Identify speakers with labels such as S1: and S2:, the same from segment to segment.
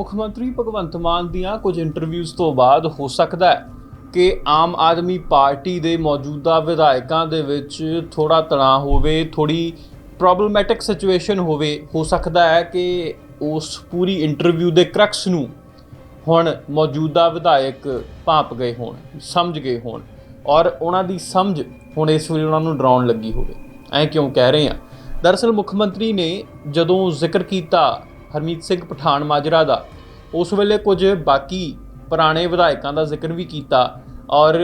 S1: ਮੁੱਖ ਮੰਤਰੀ ਭਗਵੰਤ ਮਾਨ ਦੀਆਂ ਕੁਝ ਇੰਟਰਵਿਊਜ਼ ਤੋਂ ਬਾਅਦ ਹੋ ਸਕਦਾ ਹੈ ਕਿ ਆਮ ਆਦਮੀ ਪਾਰਟੀ ਦੇ ਮੌਜੂਦਾ ਵਿਧਾਇਕਾਂ ਦੇ ਵਿੱਚ ਥੋੜਾ ਤਣਾਅ ਹੋਵੇ ਥੋੜੀ ਪ੍ਰੋਬਲਮੈਟਿਕ ਸਿਚੁਏਸ਼ਨ ਹੋਵੇ, ਹੋ ਸਕਦਾ ਹੈ ਕਿ ਉਸ ਪੂਰੀ ਇੰਟਰਵਿਊ ਦੇ ਕਰਕਸ ਨੂੰ ਹੁਣ ਮੌਜੂਦਾ ਵਿਧਾਇਕ ਭਾਪ ਗਏ ਹੋਣ, ਸਮਝ ਗਏ ਹੋਣ ਔਰ ਉਹਨਾਂ ਦੀ ਸਮਝ ਹੁਣ ਇਸ ਵੇਲੇ ਉਹਨਾਂ ਨੂੰ ਡਰਾਉਣ ਲੱਗੀ ਹੋਵੇ। ਐਂ ਕਿਉਂ ਕਹਿ ਰਹੇ ਆ ਦਰਅਸਲ ਮੁੱਖ ਮੰਤਰੀ ਨੇ ਜਦੋਂ ਜ਼ਿਕਰ ਕੀਤਾ ਹਰਮੀਤ ਸਿੰਘ ਪਠਾਨ ਮਾਜਰਾ ਦਾ। ਉਸ ਵੇਲੇ ਕੁਝ ਬਾਕੀ ਪੁਰਾਣੇ ਵਿਧਾਇਕਾਂ ਦਾ ਜ਼ਿਕਰ ਵੀ ਕੀਤਾ ਔਰ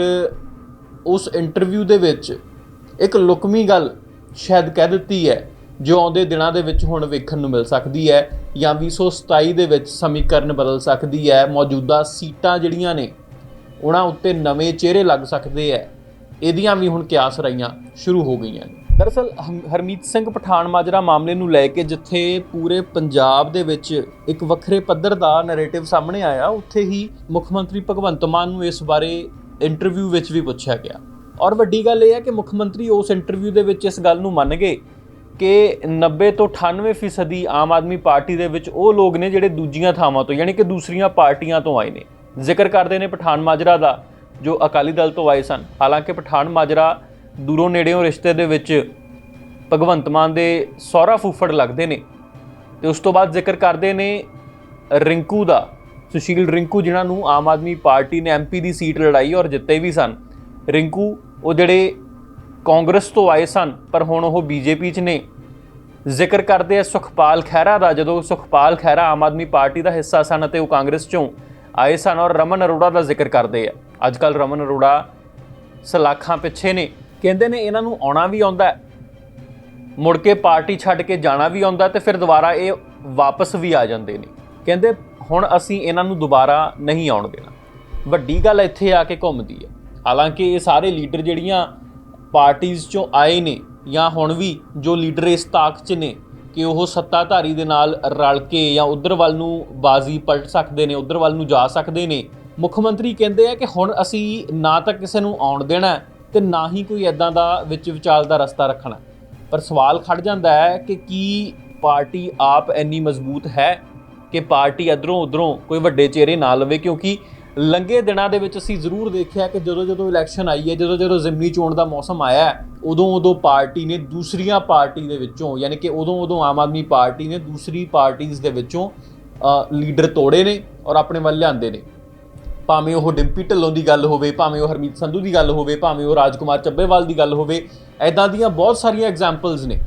S1: ਉਸ ਇੰਟਰਵਿਊ ਦੇ ਵਿੱਚ ਇੱਕ ਲੁਕਮੀ ਗੱਲ ਸ਼ਾਇਦ ਕਹਿ ਦਿੱਤੀ ਹੈ, ਜੋ ਆਉਂਦੇ ਦਿਨਾਂ ਦੇ ਵਿੱਚ ਹੁਣ ਵੇਖਣ ਨੂੰ ਮਿਲ ਸਕਦੀ ਹੈ ਜਾਂ 2027 ਦੇ ਵਿੱਚ ਸਮੀਕਰਨ ਬਦਲ ਸਕਦੀ ਹੈ। ਮੌਜੂਦਾ ਸੀਟਾਂ ਜਿਹੜੀਆਂ ਨੇ, ਉਹਨਾਂ ਉੱਤੇ ਨਵੇਂ ਚਿਹਰੇ ਲੱਗ ਸਕਦੇ ਹੈ। ਇਹਦੀਆਂ ਵੀ ਹੁਣ ਕਿਆਸ ਰਹੀਆਂ ਸ਼ੁਰੂ ਹੋ ਗਈਆਂ ਨੇ। ਦਰਅਸਲ ਹਮ- ਹਰਮੀਤ ਸਿੰਘ ਪਠਾਨ ਮਾਜਰਾ ਮਾਮਲੇ ਨੂੰ ਲੈ ਕੇ ਜਿੱਥੇ ਪੂਰੇ ਪੰਜਾਬ ਦੇ ਵਿੱਚ ਇੱਕ ਵੱਖਰੇ ਪੱਧਰ ਦਾ ਨੈਰੇਟਿਵ ਸਾਹਮਣੇ ਆਇਆ, ਉੱਥੇ ਹੀ ਮੁੱਖ ਮੰਤਰੀ ਭਗਵੰਤ ਮਾਨ ਨੂੰ ਇਸ ਬਾਰੇ ਇੰਟਰਵਿਊ ਵਿੱਚ ਵੀ ਪੁੱਛਿਆ ਗਿਆ। ਔਰ ਵੱਡੀ ਗੱਲ ਇਹ ਹੈ ਕਿ ਮੁੱਖ ਮੰਤਰੀ ਉਸ ਇੰਟਰਵਿਊ ਦੇ ਵਿੱਚ ਇਸ ਗੱਲ ਨੂੰ ਮੰਨ ਗਏ ਕਿ 90 ਤੋਂ 98% ਫੀਸਦੀ ਆਮ ਆਦਮੀ ਪਾਰਟੀ ਦੇ ਵਿੱਚ ਉਹ ਲੋਕ ਨੇ ਜਿਹੜੇ ਦੂਜੀਆਂ ਥਾਵਾਂ ਤੋਂ, ਯਾਨੀ ਕਿ ਦੂਸਰੀਆਂ ਪਾਰਟੀਆਂ ਤੋਂ ਆਏ ਨੇ। ਜ਼ਿਕਰ ਕਰਦੇ ਨੇ ਪਠਾਨ ਮਾਜਰਾ ਦਾ, ਜੋ ਅਕਾਲੀ ਦਲ ਤੋਂ ਆਏ ਸਨ। ਹਾਲਾਂਕਿ ਪਠਾਨ ਮਾਜਰਾ ਦੂਰੋਂ ਨੇੜਿਓਂ ਰਿਸ਼ਤੇ ਦੇ ਵਿੱਚ ਭਗਵੰਤ ਮਾਨ ਦੇ ਸਹੁਰਾ ਫੁੱਫੜ ਲੱਗਦੇ ਨੇ ਤੇ ਉਸ ਤੋਂ ਬਾਅਦ ਜ਼ਿਕਰ ਕਰਦੇ ਨੇ ਰਿੰਕੂ ਦਾ, ਸੁਸ਼ੀਲ ਰਿੰਕੂ, ਜਿਨ੍ਹਾਂ ਨੂੰ ਆਮ ਆਦਮੀ ਪਾਰਟੀ ਨੇ ਐਮਪੀ ਦੀ ਸੀਟ ਲੜਾਈ ਔਰ ਜਿੱਤੇ ਵੀ ਸਨ। ਰਿੰਕੂ ਉਹ ਜਿਹੜੇ ਕਾਂਗਰਸ ਤੋਂ ਆਏ ਸਨ, ਪਰ ਹੁਣ ਉਹ ਬੀਜੇਪੀ 'ਚ ਨੇ। ਜ਼ਿਕਰ ਕਰਦੇ ਆ ਸੁਖਪਾਲ ਖਹਿਰਾ ਦਾ, ਜਦੋਂ ਸੁਖਪਾਲ ਖਹਿਰਾ ਆਮ ਆਦਮੀ ਪਾਰਟੀ ਦਾ ਹਿੱਸਾ ਸਨ ਅਤੇ ਉਹ ਕਾਂਗਰਸ 'ਚੋਂ ਆਏ ਸਨ ਔਰ ਰਮਨ ਅਰੋੜਾ ਦਾ ਜ਼ਿਕਰ ਕਰਦੇ ਆ। ਅੱਜ ਕੱਲ ਰਮਨ ਅਰੋੜਾ ਸਲਾਖਾਂ ਪਿੱਛੇ ਨੇ। ਕਹਿੰਦੇ ਨੇ ਇਹਨਾਂ ਨੂੰ ਆਉਣਾ ਵੀ ਆਉਂਦਾ ਮੁੜ ਕੇ ਪਾਰਟੀ ਛੱਡ ਕੇ ਜਾਣਾ ਵੀ ਆਉਂਦਾ ਤੇ ਫਿਰ ਦੁਬਾਰਾ ਇਹ ਵਾਪਸ ਵੀ ਆ ਜਾਂਦੇ ਨੇ। ਕਹਿੰਦੇ ਹੁਣ ਅਸੀਂ ਇਹਨਾਂ ਨੂੰ ਦੁਬਾਰਾ ਨਹੀਂ ਆਉਣ ਦੇਣਾ। ਵੱਡੀ ਗੱਲ ਇੱਥੇ ਆ ਕੇ ਘੁੰਮਦੀ ਹੈ। ਹਾਲਾਂਕਿ ਇਹ ਸਾਰੇ ਲੀਡਰ ਜਿਹੜੀਆਂ ਪਾਰਟੀਆਂ ਚੋਂ ਆਏ ਨੇ ਜਾਂ ਹੁਣ ਵੀ ਜੋ ਲੀਡਰ ਇਸ ਤਾਕ 'ਚ ਨੇ ਕਿ ਉਹ ਸੱਤਾਧਾਰੀ ਦੇ ਨਾਲ ਰਲ ਕੇ ਜਾਂ ਉਧਰ ਵੱਲ ਨੂੰ ਬਾਜ਼ੀ ਪਲਟ ਸਕਦੇ ਨੇ, ਉਧਰ ਵੱਲ ਨੂੰ ਜਾ ਸਕਦੇ ਨੇ, ਮੁੱਖ ਮੰਤਰੀ ਕਹਿੰਦੇ ਆ ਕਿ ਹੁਣ ਅਸੀਂ ਨਾ ਤਾਂ ਕਿਸੇ ਨੂੰ ਆਉਣ ਦੇਣਾ ਤੇ ਨਾ ਹੀ ਕੋਈ ਐਦਾਂ ਦਾ ਵਿੱਚ ਵਿਚਾਲ ਦਾ ਰਸਤਾ ਰੱਖਣਾ। ਪਰ ਸਵਾਲ ਖੜ ਜਾਂਦਾ ਹੈ ਕਿ ਕੀ ਪਾਰਟੀ ਆਪ ਇੰਨੀ ਮਜ਼ਬੂਤ ਹੈ ਕਿ ਪਾਰਟੀ ਅਧਰੋਂ ਉਧਰੋਂ ਕੋਈ ਵੱਡੇ ਚਿਹਰੇ ਨਾ ਲਵੇ? ਕਿਉਂਕਿ ਲੰਗੇ ਦਿਨਾਂ ਦੇ ਵਿੱਚ ਅਸੀਂ ਜ਼ਰੂਰ ਦੇਖਿਆ ਕਿ ਜਦੋਂ ਜਦੋਂ ਇਲੈਕਸ਼ਨ ਆਈ ਹੈ, ਜਦੋਂ ਜਦੋਂ ਜ਼ਿਮਨੀ ਚੋਣ ਦਾ ਮੌਸਮ ਆਇਆ ਉਦੋਂ ਉਦੋਂ ਪਾਰਟੀ ਨੇ ਦੂਸਰੀਆਂ ਪਾਰਟੀ ਦੇ ਵਿੱਚੋਂ, ਯਾਨੀ ਕਿ ਉਦੋਂ ਉਦੋਂ ਆਮ ਆਦਮੀ ਪਾਰਟੀ ਨੇ ਦੂਸਰੀ ਪਾਰਟੀਆਂ ਦੇ ਵਿੱਚੋਂ ਲੀਡਰ ਤੋੜੇ ਨੇ ਔਰ ਆਪਣੇ ਵੱਲ ਲਿਆਂਦੇ ਨੇ। ਭਾਵੇਂ ਉਹ ਡਿੰਪੀ ਢਿੱਲੋਂ ਦੀ ਗੱਲ ਹੋਵੇ, ਭਾਵੇਂ ਉਹ ਹਰਮੀਤ ਸੰਧੂ ਦੀ ਗੱਲ ਹੋਵੇ, ਭਾਵੇਂ ਉਹ ਰਾਜਕੁਮਾਰ ਚੱਬੇਵਾਲ ਦੀ ਗੱਲ ਹੋਵੇ ਐਦਾਂ ਦੀਆਂ ਬਹੁਤ ਸਾਰੀਆਂ ਐਗਜ਼ਾਮਪਲਸ ਨੇ,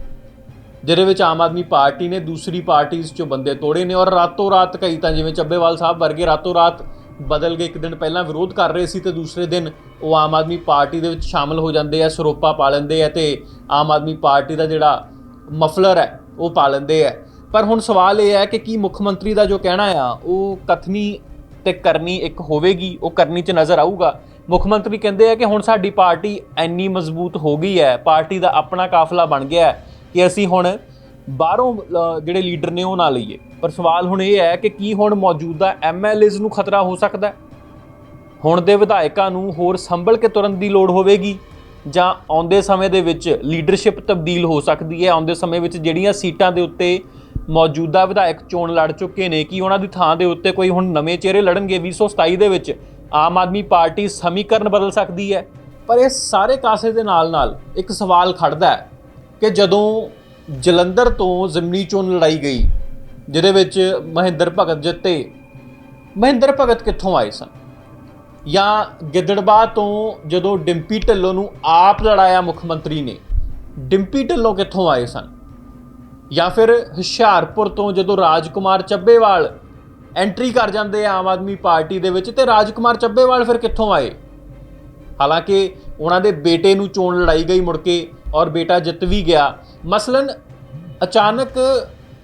S1: ਜਿਹਦੇ ਵਿੱਚ ਆਮ ਆਦਮੀ ਪਾਰਟੀ ਨੇ, ਦੂਸਰੀ ਪਾਰਟੀਆਂ ਚੋਂ ਬੰਦੇ ਤੋੜੇ ਨੇ ਔਰ ਰਾਤੋਂ ਰਾਤ ਕਈ ਤਾਂ ਜਿਵੇਂ ਚੱਬੇਵਾਲ ਸਾਹਿਬ ਵਰਗੇ ਰਾਤੋਂ ਰਾਤ ਬਦਲ ਗਏ ਇੱਕ ਦਿਨ ਪਹਿਲਾਂ ਵਿਰੋਧ ਕਰ ਰਹੇ ਸੀ ਤੇ ਦੂਸਰੇ ਦਿਨ ਉਹ ਆਮ ਆਦਮੀ ਪਾਰਟੀ ਦੇ ਵਿੱਚ ਸ਼ਾਮਲ ਹੋ ਜਾਂਦੇ ਆ, ਸਰੋਪਾ ਪਾ ਲੈਂਦੇ ਆ ਤੇ ਆਮ ਆਦਮੀ ਪਾਰਟੀ ਦਾ ਜਿਹੜਾ ਮਫਲਰ ਹੈ, ਉਹ ਪਾ ਲੈਂਦੇ ਆ। ਪਰ ਹੁਣ ਸਵਾਲ ਇਹ ਹੈ ਕਿ ਕੀ ਮੁੱਖ ਮੰਤਰੀ ਦਾ ਜੋ ਕਹਿਣਾ ਆ, ਉਹ ਕਥਨੀ ਤੇ ਕਰਨੀ ਇੱਕ ਹੋਵੇਗੀ, ਉਹ ਕਰਨੀ 'ਚ ਨਜ਼ਰ ਆਊਗਾ। ਮੁੱਖ ਮੰਤਰੀ ਕਹਿੰਦੇ ਆ ਕਿ ਹੁਣ ਸਾਡੀ ਪਾਰਟੀ ਇੰਨੀ ਮਜ਼ਬੂਤ ਹੋ ਗਈ ਹੈ, ਪਾਰਟੀ ਦਾ ਆਪਣਾ ਕਾਫਲਾ ਬਣ ਗਿਆ ਹੈ ਕਿ ਅਸੀਂ ਹੁਣ ਬਾਹਰੋਂ ਜਿਹੜੇ ਲੀਡਰ ਨੇ ਉਹ ਨਾ ਲਈਏ। ਪਰ ਸਵਾਲ ਹੁਣ ਇਹ ਹੈ ਕਿ ਕੀ ਹੁਣ ਮੌਜੂਦਾ ਐਮਐਲਏਜ਼ ਨੂੰ ਖਤਰਾ ਹੋ ਸਕਦਾ ਹੁਣ ਦੇ ਵਿਧਾਇਕਾਂ ਨੂੰ ਹੋਰ ਸੰਭਲ ਕੇ ਤੁਰਨ ਦੀ ਲੋੜ ਹੋਵੇਗੀ ਜਾਂ ਆਉਂਦੇ ਸਮੇਂ ਦੇ ਵਿੱਚ ਲੀਡਰਸ਼ਿਪ ਤਬਦੀਲ ਹੋ ਸਕਦੀ ਹੈ? ਆਉਂਦੇ ਸਮੇਂ ਵਿੱਚ ਜਿਹੜੀਆਂ ਸੀਟਾਂ ਦੇ ਉੱਤੇ ਮੌਜੂਦਾ ਵਿਧਾਇਕ ਚੋਣ ਲੜ ਚੁੱਕੇ ਨੇ। ਕਿ ਉਹਨਾਂ ਦੀ ਥਾਂ ਦੇ ਉੱਤੇ ਕੋਈ ਹੁਣ ਨਵੇਂ ਚਿਹਰੇ ਲੜਨਗੇ? 2027 ਦੇ ਵਿੱਚ ਆਮ ਆਦਮੀ ਪਾਰਟੀ ਸਮੀਕਰਨ ਬਦਲ ਸਕਦੀ ਹੈ। ਪਰ ਇਹ ਸਾਰੇ ਕਾਸੇ ਦੇ ਨਾਲ-ਨਾਲ ਇੱਕ ਸਵਾਲ ਖੜਦਾ ਹੈ ਕਿ ਜਦੋਂ ਜਲੰਧਰ ਤੋਂ ਜ਼ਮਨੀ ਚੋਣ ਲੜਾਈ ਗਈ, ਜਿਹਦੇ ਵਿੱਚ ਮਹਿੰਦਰ ਭਗਤ ਜਿੱਤੇ, ਮਹਿੰਦਰ ਭਗਤ ਕਿੱਥੋਂ ਆਏ ਸਨ? ਜਾਂ ਗਿੱਦੜਬਾਹ ਤੋਂ ਜਦੋਂ ਡਿੰਪੀ ਢਿੱਲੋਂ ਨੂੰ ਆਪ ਲੜਾਇਆ ਮੁੱਖ ਮੰਤਰੀ ਨੇ, ਡਿੰਪੀ ਢਿੱਲੋਂ ਕਿੱਥੋਂ ਆਏ ਸਨ? ਜਾਂ ਫਿਰ ਹੁਸ਼ਿਆਰਪੁਰ ਤੋਂ ਜਦੋਂ ਰਾਜਕੁਮਾਰ ਚੱਬੇਵਾਲ ਐਂਟਰੀ ਕਰ ਜਾਂਦੇ ਆ ਆਮ ਆਦਮੀ ਪਾਰਟੀ ਦੇ ਵਿੱਚ, ਤੇ ਰਾਜਕੁਮਾਰ ਚੱਬੇਵਾਲ ਫਿਰ ਕਿੱਥੋਂ ਆਏ? ਹਾਲਾਂਕਿ ਉਹਨਾਂ ਦੇ ਬੇਟੇ ਨੂੰ ਚੋਣ ਲੜਾਈ ਗਈ ਮੁੜ ਕੇ ਔਰ ਬੇਟਾ ਜਿੱਤ ਵੀ ਗਿਆ। ਮਸਲਨ, ਅਚਾਨਕ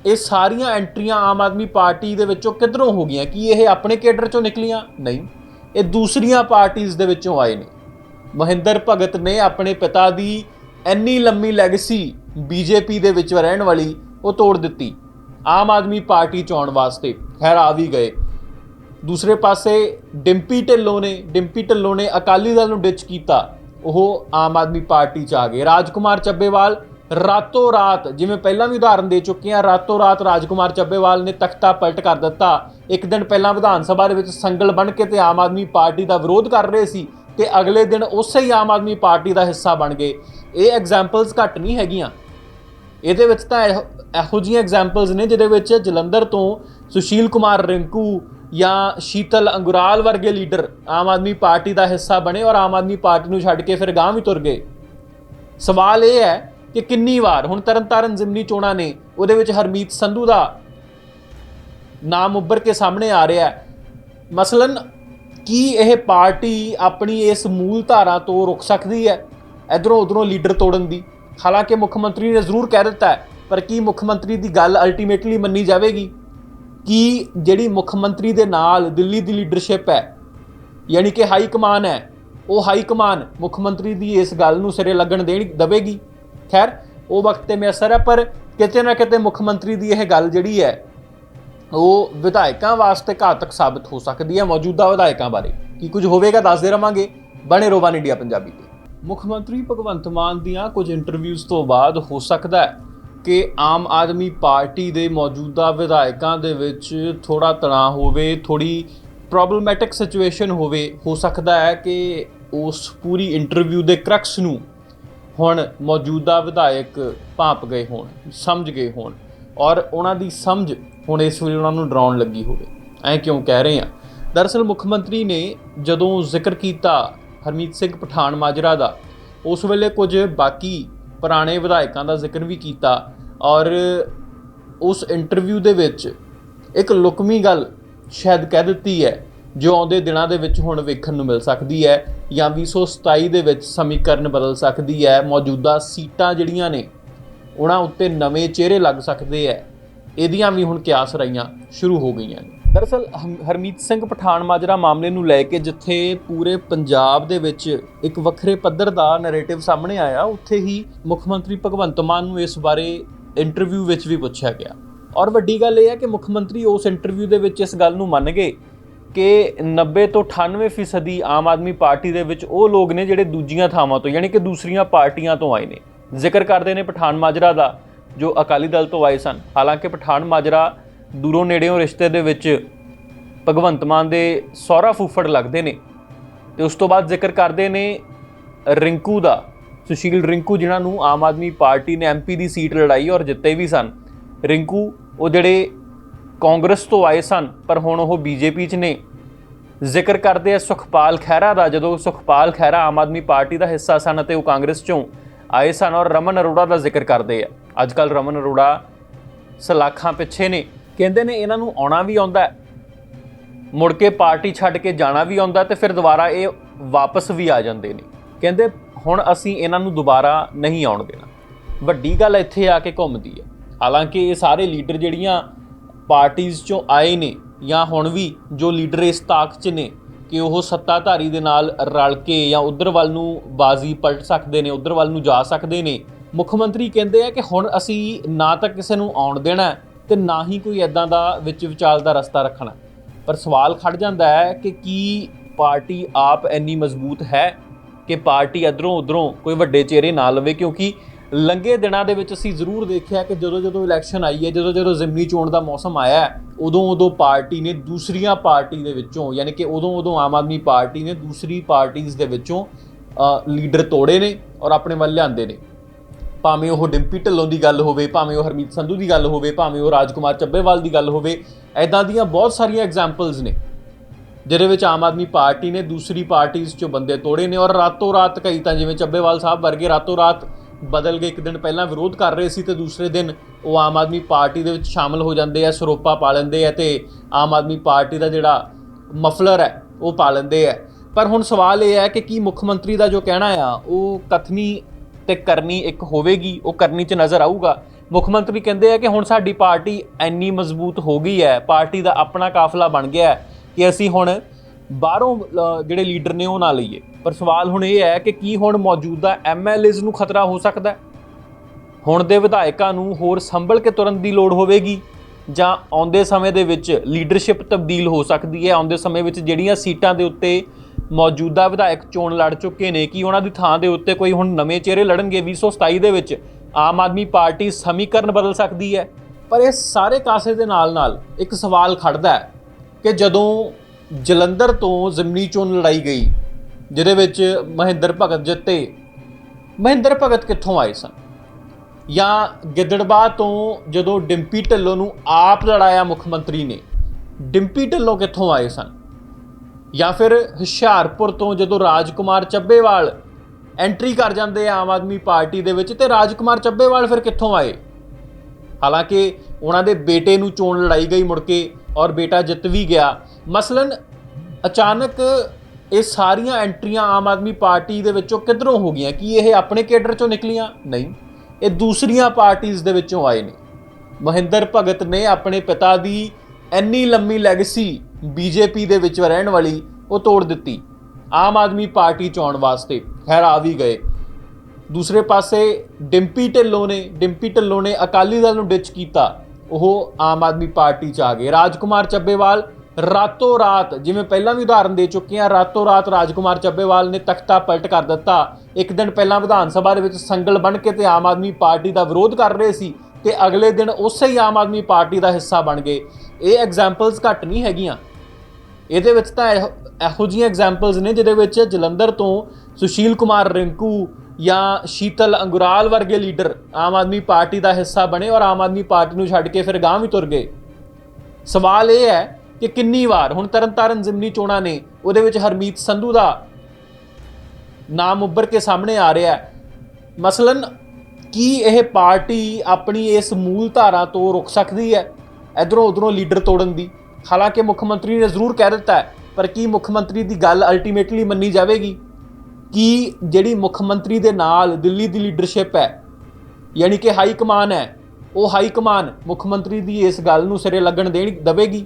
S1: ਇਹ ਸਾਰੀਆਂ ਐਂਟਰੀਆਂ ਆਮ ਆਦਮੀ ਪਾਰਟੀ ਦੇ ਵਿੱਚੋਂ ਕਿੱਧਰੋਂ ਹੋ ਗਈਆਂ? ਕੀ ਇਹ ਆਪਣੇ ਕੇਡਰ ਚੋਂ ਨਿਕਲੀਆਂ? ਨਹੀਂ। ਇਹ ਦੂਸਰੀਆਂ ਪਾਰਟੀਆਂ ਦੇ ਵਿੱਚੋਂ ਆਏ ਨੇ। ਮਹਿੰਦਰ ਭਗਤ ਨੇ ਆਪਣੇ ਪਿਤਾ ਦੀ ਇੰਨੀ ਲੰਮੀ ਲੈਗੇਸੀ ਬੀਜੇਪੀ ਦੇ ਵਿੱਚ ਰਹਿਣ ਵਾਲੀ ਉਹ ਤੋੜ ਦਿੱਤੀ। ਆਮ ਆਦਮੀ ਪਾਰਟੀ ਚ ਆਉਣ ਵਾਸਤੇ ਖੈਰ ਆ ਵੀ ਗਏ। ਦੂਸਰੇ ਪਾਸੇ ਡਿੰਪੀ ਢਿੱਲੋਂ ਨੇ, ਡਿੰਪੀ ਢਿੱਲੋਂ ਨੇ ਅਕਾਲੀ ਦਲ ਨੂੰ ਡਿਚ ਕੀਤਾ। ਉਹ ਆਮ ਆਦਮੀ ਪਾਰਟੀ ਚ ਆ ਗਏ। ਰਾਜਕੁਮਾਰ ਚੱਬੇਵਾਲ ਰਾਤੋਂ ਰਾਤ, ਜਿਵੇਂ ਪਹਿਲਾਂ ਵੀ ਉਦਾਹਰਨ ਦੇ ਚੁੱਕੇ ਹਾਂ, ਰਾਤੋਂ ਰਾਤ ਰਾਜਕੁਮਾਰ ਚੱਬੇਵਾਲ ਨੇ ਤਖਤਾ ਪਲਟ ਕਰ ਦਿੱਤਾ। ਇੱਕ ਦਿਨ ਪਹਿਲਾਂ ਵਿਧਾਨ ਸਭਾ ਦੇ ਵਿੱਚ ਸੰਗਲ ਬਣ ਕੇ ਤੇ ਆਮ ਆਦਮੀ ਪਾਰਟੀ ਦਾ ਵਿਰੋਧ ਕਰ ਰਹੇ ਸੀ ਤੇ ਅਗਲੇ ਦਿਨ ਉਸੇ ਹੀ ਆਮ ਆਦਮੀ ਪਾਰਟੀ ਦਾ ਹਿੱਸਾ ਬਣ ਗਏ। ਇਹ ਐਗਜ਼ਾਮਪਲਸ ਘੱਟ ਨਹੀਂ ਹੈਗੀਆਂ। ਇਹਦੇ ਵਿੱਚ ਤਾਂ ਇਹੋ ਇਹੋ ਜਿਹੀਆਂ ਐਗਜ਼ਾਮਪਲਸ ਨੇ ਜਿਹਦੇ ਵਿੱਚ ਜਲੰਧਰ ਤੋਂ ਸੁਸ਼ੀਲ ਕੁਮਾਰ ਰਿੰਕੂ ਜਾਂ ਸ਼ੀਤਲ ਅੰਗੁਰਾਲ ਵਰਗੇ ਲੀਡਰ ਆਮ ਆਦਮੀ ਪਾਰਟੀ ਦਾ ਹਿੱਸਾ ਬਣੇ ਔਰ ਆਮ ਆਦਮੀ ਪਾਰਟੀ ਨੂੰ ਛੱਡ ਕੇ ਫਿਰ ਗਾਂਹ ਵੀ ਤੁਰ ਗਏ। ਸਵਾਲ ਇਹ ਹੈ ਕਿ ਕਿੰਨੀ ਵਾਰ, ਹੁਣ ਤਰਨਤਾਰਨ ਜ਼ਿਮਨੀ ਚੋਣਾਂ ਨੇ, ਉਹਦੇ ਵਿੱਚ ਹਰਮੀਤ ਸੰਧੂ ਦਾ ਨਾਮ ਉੱਭਰ ਕੇ ਸਾਹਮਣੇ ਆ ਰਿਹਾ ਹੈ। ਮਸਲਨ, ਕੀ ਇਹ ਪਾਰਟੀ ਆਪਣੀ ਇਸ ਮੂਲ ਧਾਰਾ ਤੋਂ ਰੁਕ ਸਕਦੀ ਹੈ ਇਧਰੋਂ ਉਧਰੋਂ ਲੀਡਰ ਤੋੜਨ ਦੀ? ਹਾਲਾਂਕਿ ਮੁੱਖ ਮੰਤਰੀ ਨੇ ਜ਼ਰੂਰ ਕਹਿ ਦਿੱਤਾ ਹੈ, ਪਰ ਕੀ ਮੁੱਖ ਮੰਤਰੀ ਦੀ ਗੱਲ ਅਲਟੀਮੇਟਲੀ ਮੰਨੀ ਜਾਵੇਗੀ? ਕਿ ਜਿਹੜੀ ਮੁੱਖ ਮੰਤਰੀ ਦੇ ਨਾਲ ਦਿੱਲੀ ਦੀ ਲੀਡਰਸ਼ਿਪ ਹੈ, ਯਾਨੀ ਕਿ ਹਾਈ ਕਮਾਨ ਹੈ, ਉਹ ਹਾਈ ਕਮਾਨ ਮੁੱਖ ਮੰਤਰੀ ਦੀ ਇਸ ਗੱਲ ਨੂੰ ਸਿਰੇ ਲੱਗਣ ਦੇਣ, ਦਵੇਗੀ? ਖੈਰ, ਉਹ ਵਕਤ ਤੇ ਅਸਰ ਹੈ, ਪਰ ਕਿਤੇ ਨਾ ਕਿਤੇ ਮੁੱਖ ਮੰਤਰੀ ਦੀ ਇਹ ਗੱਲ ਜਿਹੜੀ ਹੈ, ਉਹ ਵਿਧਾਇਕਾਂ ਵਾਸਤੇ ਘਾਤਕ ਸਾਬਤ ਹੋ ਸਕਦੀ ਹੈ, ਮੌਜੂਦਾ ਵਿਧਾਇਕਾਂ ਬਾਰੇ। ਕੀ ਕੁਝ ਹੋਵੇਗਾ, ਦੱਸਦੇ ਰਵਾਂਗੇ। ਬਣੇ ਰੋ ਵਨ ਇੰਡੀਆ ਪੰਜਾਬੀ ਤੇ। ਮੁੱਖ ਮੰਤਰੀ ਭਗਵੰਤ ਮਾਨ ਦੀਆਂ ਕੁਝ ਇੰਟਰਵਿਊਜ਼ ਤੋਂ ਬਾਅਦ ਹੋ ਸਕਦਾ ਹੈ ਕਿ ਆਮ ਆਦਮੀ ਪਾਰਟੀ ਦੇ ਮੌਜੂਦਾ ਵਿਧਾਇਕਾਂ ਦੇ ਵਿੱਚ ਥੋੜਾ ਤਣਾਅ ਹੋਵੇ ਥੋੜੀ ਪ੍ਰੋਬਲਮੈਟਿਕ ਸਿਚੁਏਸ਼ਨ ਹੋਵੇ, ਹੋ ਸਕਦਾ ਹੈ ਕਿ ਉਸ ਪੂਰੀ ਇੰਟਰਵਿਊ ਦੇ ਕਰਕਸ ਨੂੰ ਹੁਣ ਮੌਜੂਦਾ ਵਿਧਾਇਕ ਭਾਪ ਗਏ ਹੋਣ, ਸਮਝ ਗਏ ਹੋਣ ਔਰ ਉਹਨਾਂ ਦੀ ਸਮਝ ਹੁਣ ਇਸ ਵੇਲੇ ਉਹਨਾਂ ਨੂੰ ਡਰਾਉਣ ਲੱਗੀ ਹੋਵੇ। ਐਂ ਕਿਉਂ ਕਹਿ ਰਹੇ ਆ ਦਰਅਸਲ ਮੁੱਖ ਮੰਤਰੀ ਨੇ ਜਦੋਂ ਜ਼ਿਕਰ ਕੀਤਾ ਹਰਮੀਤ ਸਿੰਘ ਪਠਾਨ ਮਾਜਰਾ ਦਾ। ਉਸ ਵੇਲੇ ਕੁਝ ਬਾਕੀ ਪੁਰਾਣੇ ਵਿਧਾਇਕਾਂ ਦਾ ਜ਼ਿਕਰ ਵੀ ਕੀਤਾ ਔਰ ਉਸ ਇੰਟਰਵਿਊ ਦੇ ਵਿੱਚ ਇੱਕ ਲੁਕਮੀ ਗੱਲ ਸ਼ਾਇਦ ਕਹਿ ਦਿੱਤੀ ਹੈ, ਜੋ ਆਉਂਦੇ ਦਿਨਾਂ ਦੇ ਵਿੱਚ ਹੁਣ ਵੇਖਣ ਨੂੰ ਮਿਲ ਸਕਦੀ ਹੈ ਜਾਂ 2027 ਦੇ ਵਿੱਚ ਸਮੀਕਰਨ ਬਦਲ ਸਕਦੀ ਹੈ। ਮੌਜੂਦਾ ਸੀਟਾਂ ਜਿਹੜੀਆਂ ਨੇ, ਉਹਨਾਂ ਉੱਤੇ ਨਵੇਂ ਚਿਹਰੇ ਲੱਗ ਸਕਦੇ ਹੈ। ਇਹਦੀਆਂ ਵੀ ਹੁਣ ਕਿਆਸ ਰਹੀਆਂ ਸ਼ੁਰੂ ਹੋ ਗਈਆਂ ਨੇ। ਦਰਅਸਲ, ਹਮ- ਹਰਮੀਤ ਸਿੰਘ ਪਠਾਨ ਮਾਜਰਾ ਮਾਮਲੇ ਨੂੰ ਲੈ ਕੇ ਜਿੱਥੇ ਪੂਰੇ ਪੰਜਾਬ ਦੇ ਵਿੱਚ ਇੱਕ ਵੱਖਰੇ ਪੱਧਰ ਦਾ ਨੈਰੇਟਿਵ ਸਾਹਮਣੇ ਆਇਆ, ਉੱਥੇ ਹੀ ਮੁੱਖ ਮੰਤਰੀ ਭਗਵੰਤ ਮਾਨ ਨੂੰ ਇਸ ਬਾਰੇ ਇੰਟਰਵਿਊ ਵਿੱਚ ਵੀ ਪੁੱਛਿਆ ਗਿਆ। ਔਰ ਵੱਡੀ ਗੱਲ ਇਹ ਹੈ ਕਿ ਮੁੱਖ ਮੰਤਰੀ ਉਸ ਇੰਟਰਵਿਊ ਦੇ ਵਿੱਚ ਇਸ ਗੱਲ ਨੂੰ ਮੰਨ ਗਏ ਕਿ 90 ਤੋਂ 98% ਫੀਸਦੀ ਆਮ ਆਦਮੀ ਪਾਰਟੀ ਦੇ ਵਿੱਚ ਉਹ ਲੋਕ ਨੇ ਜਿਹੜੇ ਦੂਜੀਆਂ ਥਾਵਾਂ ਤੋਂ, ਯਾਨੀ ਕਿ ਦੂਸਰੀਆਂ ਪਾਰਟੀਆਂ ਤੋਂ ਆਏ ਨੇ। ਜ਼ਿਕਰ ਕਰਦੇ ਨੇ ਪਠਾਨ ਮਾਜਰਾ ਦਾ, ਜੋ ਅਕਾਲੀ ਦਲ ਤੋਂ ਆਏ ਸਨ। ਹਾਲਾਂਕਿ ਪਠਾਨ ਮਾਜਰਾ ਦੂਰੋਂ ਨੇੜਿਓਂ ਰਿਸ਼ਤੇ ਦੇ ਵਿੱਚ ਭਗਵੰਤ ਮਾਨ ਦੇ ਸਹੁਰਾ ਫੁੱਫੜ ਲੱਗਦੇ ਨੇ ਤੇ ਉਸ ਤੋਂ ਬਾਅਦ ਜ਼ਿਕਰ ਕਰਦੇ ਨੇ ਰਿੰਕੂ ਦਾ, ਸੁਸ਼ੀਲ ਰਿੰਕੂ, ਜਿਨ੍ਹਾਂ ਨੂੰ ਆਮ ਆਦਮੀ ਪਾਰਟੀ ਨੇ ਐਮਪੀ ਦੀ ਸੀਟ ਲੜਾਈ ਔਰ ਜਿੱਤੇ ਵੀ ਸਨ। ਰਿੰਕੂ ਉਹ ਜਿਹੜੇ ਕਾਂਗਰਸ ਤੋਂ ਆਏ ਸਨ, ਪਰ ਹੁਣ ਉਹ ਬੀਜੇਪੀ 'ਚ ਨੇ। ਜ਼ਿਕਰ ਕਰਦੇ ਆ ਸੁਖਪਾਲ ਖਹਿਰਾ ਦਾ, ਜਦੋਂ ਸੁਖਪਾਲ ਖਹਿਰਾ ਆਮ ਆਦਮੀ ਪਾਰਟੀ ਦਾ ਹਿੱਸਾ ਸਨ ਅਤੇ ਉਹ ਕਾਂਗਰਸ 'ਚੋਂ ਆਏ ਸਨ ਔਰ ਰਮਨ ਅਰੋੜਾ ਦਾ ਜ਼ਿਕਰ ਕਰਦੇ ਆ। ਅੱਜ ਕੱਲ ਰਮਨ ਅਰੋੜਾ ਸਲਾਖਾਂ ਪਿੱਛੇ ਨੇ। ਕਹਿੰਦੇ ਨੇ ਇਹਨਾਂ ਨੂੰ ਆਉਣਾ ਵੀ ਆਉਂਦਾ ਮੁੜ ਕੇ ਪਾਰਟੀ ਛੱਡ ਕੇ ਜਾਣਾ ਵੀ ਆਉਂਦਾ ਤੇ ਫਿਰ ਦੁਬਾਰਾ ਇਹ ਵਾਪਸ ਵੀ ਆ ਜਾਂਦੇ ਨੇ। ਕਹਿੰਦੇ ਹੁਣ ਅਸੀਂ ਇਹਨਾਂ ਨੂੰ ਦੁਬਾਰਾ ਨਹੀਂ ਆਉਣ ਦੇਣਾ। ਵੱਡੀ ਗੱਲ ਇੱਥੇ ਆ ਕੇ ਘੁੰਮਦੀ ਹੈ। ਹਾਲਾਂਕਿ ਇਹ ਸਾਰੇ ਲੀਡਰ ਜਿਹੜੀਆਂ ਪਾਰਟੀਆਂ ਚੋਂ ਆਏ ਨੇ ਜਾਂ ਹੁਣ ਵੀ ਜੋ ਲੀਡਰ ਇਸ ਤਾਕ 'ਚ ਨੇ ਕਿ ਉਹ ਸੱਤਾਧਾਰੀ ਦੇ ਨਾਲ ਰਲ ਕੇ ਜਾਂ ਉਧਰ ਵੱਲ ਨੂੰ ਬਾਜ਼ੀ ਪਲਟ ਸਕਦੇ ਨੇ, ਉਧਰ ਵੱਲ ਨੂੰ ਜਾ ਸਕਦੇ ਨੇ, ਮੁੱਖ ਮੰਤਰੀ ਕਹਿੰਦੇ ਆ ਕਿ ਹੁਣ ਅਸੀਂ ਨਾ ਤਾਂ ਕਿਸੇ ਨੂੰ ਆਉਣ ਦੇਣਾ ਤੇ ਨਾ ਹੀ ਕੋਈ ਐਦਾਂ ਦਾ ਵਿੱਚ ਵਿਚਾਲ ਦਾ ਰਸਤਾ ਰੱਖਣਾ। ਪਰ ਸਵਾਲ ਖੜ ਜਾਂਦਾ ਹੈ ਕਿ ਕੀ ਪਾਰਟੀ ਆਪ ਇੰਨੀ ਮਜ਼ਬੂਤ ਹੈ ਕਿ ਪਾਰਟੀ ਇਧਰੋਂ ਉਧਰੋਂ ਕੋਈ ਵੱਡੇ ਚਿਹਰੇ ਨਾ ਲਵੇ? ਕਿਉਂਕਿ ਲੰਗੇ ਦਿਨਾਂ ਦੇ ਵਿੱਚ ਅਸੀਂ ਜ਼ਰੂਰ ਦੇਖਿਆ ਕਿ ਜਦੋਂ ਜਦੋਂ ਇਲੈਕਸ਼ਨ ਆਈ ਹੈ, ਜਦੋਂ ਜਦੋਂ ਜ਼ਿਮਨੀ ਚੋਣ ਦਾ ਮੌਸਮ ਆਇਆ ਉਦੋਂ ਉਦੋਂ ਪਾਰਟੀ ਨੇ ਦੂਸਰੀਆਂ ਪਾਰਟੀ ਦੇ ਵਿੱਚੋਂ ਯਾਨੀ ਕਿ ਉਦੋਂ ਉਦੋਂ ਆਮ ਆਦਮੀ ਪਾਰਟੀ ਨੇ ਦੂਸਰੀ ਪਾਰਟੀਆਂ ਦੇ ਵਿੱਚੋਂ ਲੀਡਰ ਤੋੜੇ ਨੇ ਔਰ ਆਪਣੇ ਵੱਲ ਲਿਆਂਦੇ ਨੇ। ਭਾਵੇਂ ਉਹ ਡਿੰਪੀ ਢਿੱਲੋਂ ਦੀ ਗੱਲ ਹੋਵੇ, ਭਾਵੇਂ ਉਹ ਹਰਮੀਤ ਸੰਧੂ ਦੀ ਗੱਲ ਹੋਵੇ, ਭਾਵੇਂ ਉਹ ਰਾਜਕੁਮਾਰ ਚੱਬੇਵਾਲ ਦੀ ਗੱਲ ਹੋਵੇ ਐਦਾਂ ਦੀਆਂ ਬਹੁਤ ਸਾਰੀਆਂ ਐਗਜ਼ਾਮਪਲਸ ਨੇ, ਜਿਹਦੇ ਵਿੱਚ ਆਮ ਆਦਮੀ ਪਾਰਟੀ ਨੇ ਦੂਸਰੀ ਪਾਰਟੀਆਂ ਚੋਂ ਬੰਦੇ ਤੋੜੇ ਨੇ ਔਰ ਰਾਤੋਂ ਰਾਤ ਕਈ ਤਾਂ ਜਿਵੇਂ ਚੱਬੇਵਾਲ ਸਾਹਿਬ ਵਰਗੇ ਰਾਤੋਂ ਰਾਤ ਬਦਲ ਗਏ ਇੱਕ ਦਿਨ ਪਹਿਲਾਂ ਵਿਰੋਧ ਕਰ ਰਹੇ ਸੀ ਤੇ ਦੂਸਰੇ ਦਿਨ ਉਹ ਆਮ ਆਦਮੀ ਪਾਰਟੀ ਦੇ ਵਿੱਚ ਸ਼ਾਮਲ ਹੋ ਜਾਂਦੇ ਆ, ਸਰੋਪਾ ਪਾ ਲੈਂਦੇ ਆ ਤੇ ਆਮ ਆਦਮੀ ਪਾਰਟੀ ਦਾ ਜਿਹੜਾ ਮਫਲਰ ਹੈ, ਉਹ ਪਾ ਲੈਂਦੇ ਆ। ਪਰ ਹੁਣ ਸਵਾਲ ਇਹ ਹੈ ਕਿ ਕੀ ਮੁੱਖ ਮੰਤਰੀ ਦਾ ਜੋ ਕਹਿਣਾ ਆ, ਉਹ ਕਥਨੀ ਤੇ ਕਰਨੀ ਇੱਕ ਹੋਵੇਗੀ, ਉਹ ਕਰਨੀ 'ਚ ਨਜ਼ਰ ਆਊਗਾ। ਮੁੱਖ ਮੰਤਰੀ ਕਹਿੰਦੇ ਆ ਕਿ ਹੁਣ ਸਾਡੀ ਪਾਰਟੀ ਇੰਨੀ ਮਜ਼ਬੂਤ ਹੋ ਗਈ ਹੈ, ਪਾਰਟੀ ਦਾ ਆਪਣਾ ਕਾਫਲਾ ਬਣ ਗਿਆ ਹੈ ਕਿ ਅਸੀਂ ਹੁਣ ਬਾਹਰੋਂ ਜਿਹੜੇ ਲੀਡਰ ਨੇ ਉਹ ਨਾ ਲਈਏ। ਪਰ ਸਵਾਲ ਹੁਣ ਇਹ ਹੈ ਕਿ ਕੀ ਹੁਣ ਮੌਜੂਦਾ ਐਮਐਲਏਜ਼ ਨੂੰ ਖਤਰਾ ਹੋ ਸਕਦਾ ਹੈ? ਹੁਣ ਦੇ ਵਿਧਾਇਕਾਂ ਨੂੰ ਹੋਰ ਸੰਭਲ ਕੇ ਤੁਰਨ ਦੀ ਲੋੜ ਹੋਵੇਗੀ ਜਾਂ ਆਉਂਦੇ ਸਮੇਂ ਦੇ ਵਿੱਚ ਲੀਡਰਸ਼ਿਪ ਤਬਦੀਲ ਹੋ ਸਕਦੀ ਹੈ? ਆਉਂਦੇ ਸਮੇਂ ਵਿੱਚ ਜਿਹੜੀਆਂ ਸੀਟਾਂ ਦੇ ਉੱਤੇ ਮੌਜੂਦਾ ਵਿਧਾਇਕ ਚੋਣ ਲੜ ਚੁੱਕੇ ਨੇ। ਕਿ ਉਹਨਾਂ ਦੀ ਥਾਂ ਦੇ ਉੱਤੇ ਕੋਈ ਹੁਣ ਨਵੇਂ ਚਿਹਰੇ ਲੜਨਗੇ? 2027 ਦੇ ਵਿੱਚ ਆਮ ਆਦਮੀ ਪਾਰਟੀ ਸਮੀਕਰਨ ਬਦਲ ਸਕਦੀ ਹੈ। ਪਰ ਇਹ ਸਾਰੇ ਕਾਸੇ ਦੇ ਨਾਲ-ਨਾਲ ਇੱਕ ਸਵਾਲ ਖੜਦਾ ਹੈ ਕਿ ਜਦੋਂ ਜਲੰਧਰ ਤੋਂ ਜ਼ਮਨੀ ਚੋਣ ਲੜਾਈ ਗਈ, ਜਿਹਦੇ ਵਿੱਚ ਮਹਿੰਦਰ ਭਗਤ ਜਿੱਤੇ, ਮਹਿੰਦਰ ਭਗਤ ਕਿੱਥੋਂ ਆਏ ਸਨ? ਜਾਂ ਗਿੱਦੜਬਾਹ ਤੋਂ ਜਦੋਂ ਡਿੰਪੀ ਢਿੱਲੋਂ ਨੂੰ ਆਪ ਲੜਾਇਆ ਮੁੱਖ ਮੰਤਰੀ ਨੇ, ਡਿੰਪੀ ਢਿੱਲੋਂ ਕਿੱਥੋਂ ਆਏ ਸਨ? ਜਾਂ ਫਿਰ ਹੁਸ਼ਿਆਰਪੁਰ ਤੋਂ ਜਦੋਂ ਰਾਜਕੁਮਾਰ ਚੱਬੇਵਾਲ ਐਂਟਰੀ ਕਰ ਜਾਂਦੇ ਆ ਆਮ ਆਦਮੀ ਪਾਰਟੀ ਦੇ ਵਿੱਚ, ਤੇ ਰਾਜਕੁਮਾਰ ਚੱਬੇਵਾਲ ਫਿਰ ਕਿੱਥੋਂ ਆਏ? ਹਾਲਾਂਕਿ ਉਹਨਾਂ ਦੇ ਬੇਟੇ ਨੂੰ ਚੋਣ ਲੜਾਈ ਗਈ ਮੁੜ ਕੇ ਔਰ ਬੇਟਾ ਜਿੱਤ ਵੀ ਗਿਆ। ਮਸਲਨ, ਅਚਾਨਕ ਇਹ ਸਾਰੀਆਂ ਐਂਟਰੀਆਂ ਆਮ ਆਦਮੀ ਪਾਰਟੀ ਦੇ ਵਿੱਚੋਂ ਕਿੱਧਰੋਂ ਹੋ ਗਈਆਂ? ਕੀ ਇਹ ਆਪਣੇ ਕੇਡਰ ਚੋਂ ਨਿਕਲੀਆਂ? ਨਹੀਂ। ਇਹ ਦੂਸਰੀਆਂ ਪਾਰਟੀਆਂ ਦੇ ਵਿੱਚੋਂ ਆਏ ਨੇ। ਮਹਿੰਦਰ ਭਗਤ ਨੇ ਆਪਣੇ ਪਿਤਾ ਦੀ ਇੰਨੀ ਲੰਮੀ ਲੈਗੇਸੀ ਬੀਜੇਪੀ ਦੇ ਵਿੱਚ ਰਹਿਣ ਵਾਲੀ ਉਹ ਤੋੜ ਦਿੱਤੀ। ਆਮ ਆਦਮੀ ਪਾਰਟੀ ਚ ਆਉਣ ਵਾਸਤੇ ਖੈਰ ਆ ਵੀ ਗਏ। ਦੂਸਰੇ ਪਾਸੇ ਡਿੰਪੀ ਢਿੱਲੋਂ ਨੇ, ਡਿੰਪੀ ਢਿੱਲੋਂ ਨੇ ਅਕਾਲੀ ਦਲ ਨੂੰ ਡਿਚ ਕੀਤਾ। ਉਹ ਆਮ ਆਦਮੀ ਪਾਰਟੀ ਚ ਆ ਗਏ। ਰਾਜਕੁਮਾਰ ਚੱਬੇਵਾਲ ਰਾਤੋਂ ਰਾਤ ਜਿਵੇਂ ਪਹਿਲਾਂ ਵੀ ਉਦਾਹਰਨ ਦੇ ਚੁੱਕੇ ਆ ਰਾਤੋਂ ਰਾਤ ਰਾਜਕੁਮਾਰ ਚੱਬੇਵਾਲ ਨੇ ਤਖਤਾ ਪਲਟ ਕਰ ਦਿੱਤਾ। ਇੱਕ ਦਿਨ ਪਹਿਲਾਂ ਵਿਧਾਨ ਸਭਾ ਦੇ ਵਿੱਚ ਸੰਗਲ ਬਣ ਕੇ ਤੇ ਆਮ ਆਦਮੀ ਪਾਰਟੀ ਦਾ ਵਿਰੋਧ ਕਰ ਰਹੇ ਸੀ। ਤੇ ਅਗਲੇ ਦਿਨ ਉਸੇ ਹੀ ਆਮ ਆਦਮੀ ਪਾਰਟੀ ਦਾ ਹਿੱਸਾ ਬਣ ਗਏ। ਇਹ ਐਗਜ਼ਾਮਪਲਸ ਘੱਟ ਨਹੀਂ ਹੈਗੀਆਂ। ਇਹਦੇ ਵਿੱਚ ਤਾਂ ਇਹੋ ਇਹੋ ਜਿਹੀਆਂ ਐਗਜ਼ਾਮਪਲਸ ਨੇ ਜਿਹਦੇ ਵਿੱਚ ਜਲੰਧਰ ਤੋਂ ਸੁਸ਼ੀਲ ਕੁਮਾਰ ਰਿੰਕੂ ਜਾਂ ਸ਼ੀਤਲ ਅੰਗੁਰਾਲ ਵਰਗੇ ਲੀਡਰ ਆਮ ਆਦਮੀ ਪਾਰਟੀ ਦਾ ਹਿੱਸਾ ਬਣੇ ਔਰ ਆਮ ਆਦਮੀ ਪਾਰਟੀ ਨੂੰ ਛੱਡ ਕੇ ਫਿਰ ਗਾਂਹ ਵੀ ਤੁਰ ਗਏ। ਸਵਾਲ ਇਹ ਹੈ ਕਿ ਕਿੰਨੀ ਵਾਰ, ਹੁਣ ਤਰਨਤਾਰਨ ਜ਼ਿਮਨੀ ਚੋਣਾਂ ਨੇ, ਉਹਦੇ ਵਿੱਚ ਹਰਮੀਤ ਸੰਧੂ ਦਾ ਨਾਮ ਉੱਭਰ ਕੇ ਸਾਹਮਣੇ ਆ ਰਿਹਾ ਹੈ। ਮਸਲਨ ਕੀ ਇਹ ਪਾਰਟੀ ਆਪਣੀ ਇਸ ਮੂਲ ਧਾਰਾ ਤੋਂ ਰੁਕ ਸਕਦੀ ਹੈ? ਇਧਰੋਂ ਉਧਰੋਂ ਲੀਡਰ ਤੋੜਨ ਦੀ। ਹਾਲਾਂਕਿ ਮੁੱਖ ਮੰਤਰੀ ਨੇ ਜ਼ਰੂਰ ਕਹਿ ਦਿੱਤਾ ਹੈ, ਪਰ ਕੀ ਮੁੱਖ ਮੰਤਰੀ ਦੀ ਗੱਲ ਅਲਟੀਮੇਟਲੀ ਮੰਨੀ ਜਾਵੇਗੀ? ਕੀ ਜਿਹੜੀ ਮੁੱਖ ਮੰਤਰੀ ਦੇ ਨਾਲ ਦਿੱਲੀ ਦੀ ਲੀਡਰਸ਼ਿਪ ਹੈ, ਯਾਨੀ ਕਿ ਹਾਈ ਕਮਾਨ ਹੈ, ਉਹ ਹਾਈ ਕਮਾਨ ਮੁੱਖ ਮੰਤਰੀ ਦੀ ਇਸ ਗੱਲ ਨੂੰ ਸਿਰੇ ਲੱਗਣ ਦੇਣ, ਦਵੇਗੀ?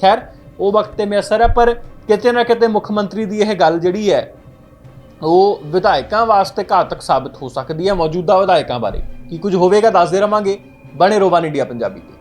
S1: ਖੈਰ, ਉਹ ਵਕਤ ਤੇ ਮੈਂ ਅਸਰ ਹੈ, ਪਰ ਕਿਤੇ ਨਾ ਕਿਤੇ ਮੁੱਖ ਮੰਤਰੀ ਦੀ ਇਹ ਗੱਲ ਜਿਹੜੀ ਹੈ ਉਹ ਵਿਧਾਇਕਾਂ ਵਾਸਤੇ ਘਾਤਕ ਸਾਬਤ ਹੋ ਸਕਦੀ ਹੈ ਮੌਜੂਦਾ ਵਿਧਾਇਕਾਂ ਬਾਰੇ। ਕੀ ਕੁਝ ਹੋਵੇਗਾ ਦੱਸਦੇ ਰਵਾਂਗੇ। ਬਣੇ ਰੋਵਾਨ ਇੰਡੀਆ ਪੰਜਾਬੀ ਤੇ।